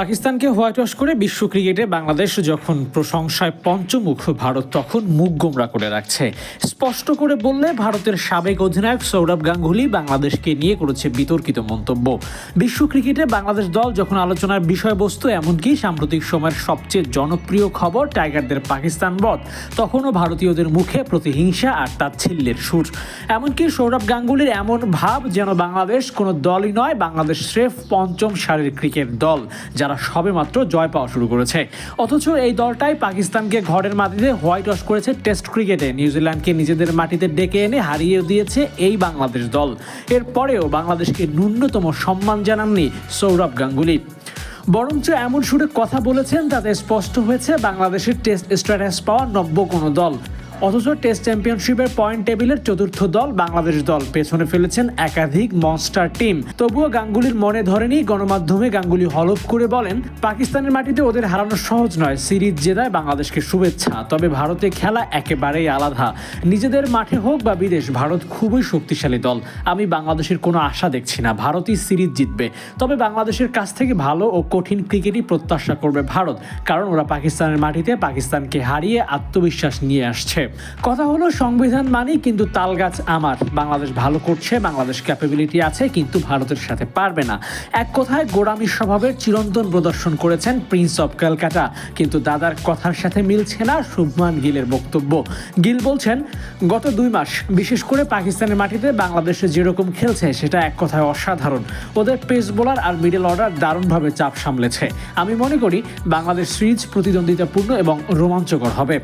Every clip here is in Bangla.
পাকিস্তানকে হোয়াইট ওয়াশ করে বিশ্ব ক্রিকেটে বাংলাদেশ যখন প্রশংসায় পঞ্চমুখ, ভারত তখন মুখ গোমরা করে রাখছে। স্পষ্ট করে বললে ভারতের সাবেক অধিনায়ক সৌরভ গাঙ্গুলি বাংলাদেশকে নিয়ে করেছে বিতর্কিত মন্তব্য। বিশ্ব ক্রিকেটে বাংলাদেশ দল যখন আলোচনার বিষয়বস্তু, এমনকি সাম্প্রতিক সময়ের সবচেয়ে জনপ্রিয় খবর টাইগারদের পাকিস্তান বধ, তখনও ভারতীয়দের মুখে প্রতিহিংসা আর তাচ্ছিল্যের সুর। এমনকি সৌরভ গাঙ্গুলির এমন ভাব যেন বাংলাদেশ কোনো দলই নয়, বাংলাদেশ স্রেফ পঞ্চম সারির ক্রিকেট দল যারা সবেমাত্র জয় পাওয়া শুরু করেছে। অথচ এই দলটাই পাকিস্তানকে ঘরের মাটিতে হোয়াইট ওয়াশ করেছে টেস্ট ক্রিকেটে। নিউজিল্যান্ডকে নিজেদের মাটিতে ডেকে এনে হারিয়ে দিয়েছে এই বাংলাদেশ দল। এরপরেও বাংলাদেশকে ন্যূনতম সম্মান জানাননি সৌরভ গাঙ্গুলি। বরঞ্চ এমন সুরে কথা বলেছেন তাতে স্পষ্ট হয়েছে বাংলাদেশের টেস্ট স্ট্যাটাস পাওয়া নব্য কোনো দল। অথচ টেস্ট চ্যাম্পিয়নশিপের পয়েন্ট টেবিলের চতুর্থ দল বাংলাদেশ দল পেছনে ফেলেছেন একাধিক মনস্টার টিম তবুও গাঙ্গুলির মনে ধরেনি, গণমাধ্যমে গাঙ্গুলি হলফ করে বলেন, পাকিস্তানের মাটিতে ওদের হারানো সহজ নয়, সিরিজ জেতায় বাংলাদেশকে শুভেচ্ছা। তবে ভারতে খেলা একেবারেই আলাদা। নিজেদের মাঠে হোক বা বিদেশ, ভারত খুবই শক্তিশালী দল। আমি বাংলাদেশের কোনো আশা দেখছি না, ভারতই সিরিজ জিতবে। তবে বাংলাদেশের কাছ থেকে ভালো ও কঠিন ক্রিকেটই প্রত্যাশা করবে ভারত, কারণ ওরা পাকিস্তানের মাটিতে পাকিস্তানকে হারিয়ে আত্মবিশ্বাস নিয়ে আসছে। কথা হলো, সংবিধান মানি, কিন্তু তালগাছ আমার। বাংলাদেশ ভালো করছে, বাংলাদেশ ক্যাপাবিলিটি আছে, কিন্তু ভারতের সাথে পারবে না। এক কথায়, গোড়ামি স্বভাবের চিরন্তন প্রদর্শন করেছেন প্রিন্স অফ ক্যালকাটা কিন্তু দাদার কথার সাথে মিলছে না শুভমান গিলের বক্তব্য। গিল বলছেন, গত দুই মাস, বিশেষ করে পাকিস্তানের মাটিতে বাংলাদেশে যেরকম খেলছে, সেটা এক কথায় অসাধারণ। ওদের পেস বোলার আর মিডল অর্ডার দারুণভাবে চাপ সামলেছে। আমি মনে করি, বাংলাদেশ সিরিজ প্রতিদ্বন্দ্বিতাপূর্ণ এবং রোমাঞ্চকর হবে।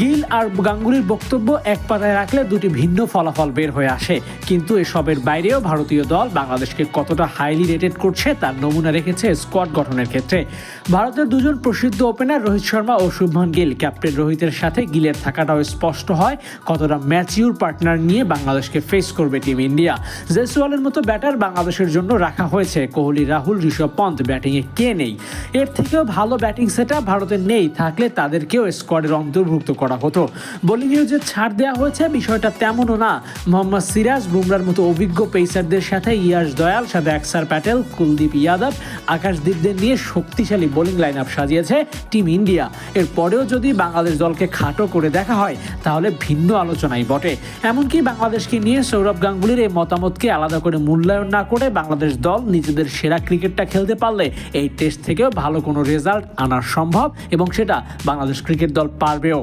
গিল আর গাঙ্গুলির বক্তব্য এক পাতায় রাখলে দুটি ভিন্ন ফলাফল বের হয়ে আসে। কিন্তু এসবের বাইরেও ভারতীয় দল বাংলাদেশকে কতটা হাইলি রেটেড করছে তার নমুনা রেখেছে স্কোয়াড গঠনের ক্ষেত্রে। ভারতের দুজন প্রসিদ্ধ ওপেনার রোহিত শর্মা ও শুভমান গিল। ক্যাপ্টেন রোহিতের সাথে গিলের থাকাটাও স্পষ্ট হয় কতটা ম্যাচিউর পার্টনার নিয়ে বাংলাদেশকে ফেস করবে টিম ইন্ডিয়া জেসওয়ালের মতো ব্যাটার বাংলাদেশের জন্য রাখা হয়েছে। কোহলি, রাহুল, ঋষভ পন্থ ব্যাটিংয়ে কে নেই? এর থেকেও ভালো ব্যাটিং সেট ভারতের নেই। থাকলে তাদেরকেও স্কোয়াডের অন্তর্ভুক্ত করা হতো। বোলিংয়েও যে ছাড় দেওয়া হয়েছে, বিষয়টা তেমনও না। মোহাম্মদ সিরাজ, বুমরার মতো অভিজ্ঞ পেসারদের সাথে ইয়াশ দয়াল, সাথে অ্যাক্সার প্যাটেল, কুলদীপ ইয়াদব আকাশদীপদের নিয়ে শক্তিশালী বোলিং লাইন আপ সাজিয়েছে টিম ইন্ডিয়া। এরপরেও যদি বাংলাদেশ দলকে খাটো করে দেখা হয়, তাহলে ভিন্ন আলোচনাই বটে। এমনকি বাংলাদেশকে নিয়ে সৌরভ গাঙ্গুলির এই মতামতকে আলাদা করে মূল্যায়ন না করে বাংলাদেশ দল নিজেদের সেরা ক্রিকেটটা খেলতে পারলে এই টেস্ট থেকেও ভালো কোনো রেজাল্ট আনা সম্ভব এবং সেটা বাংলাদেশ ক্রিকেট দল পারবেও।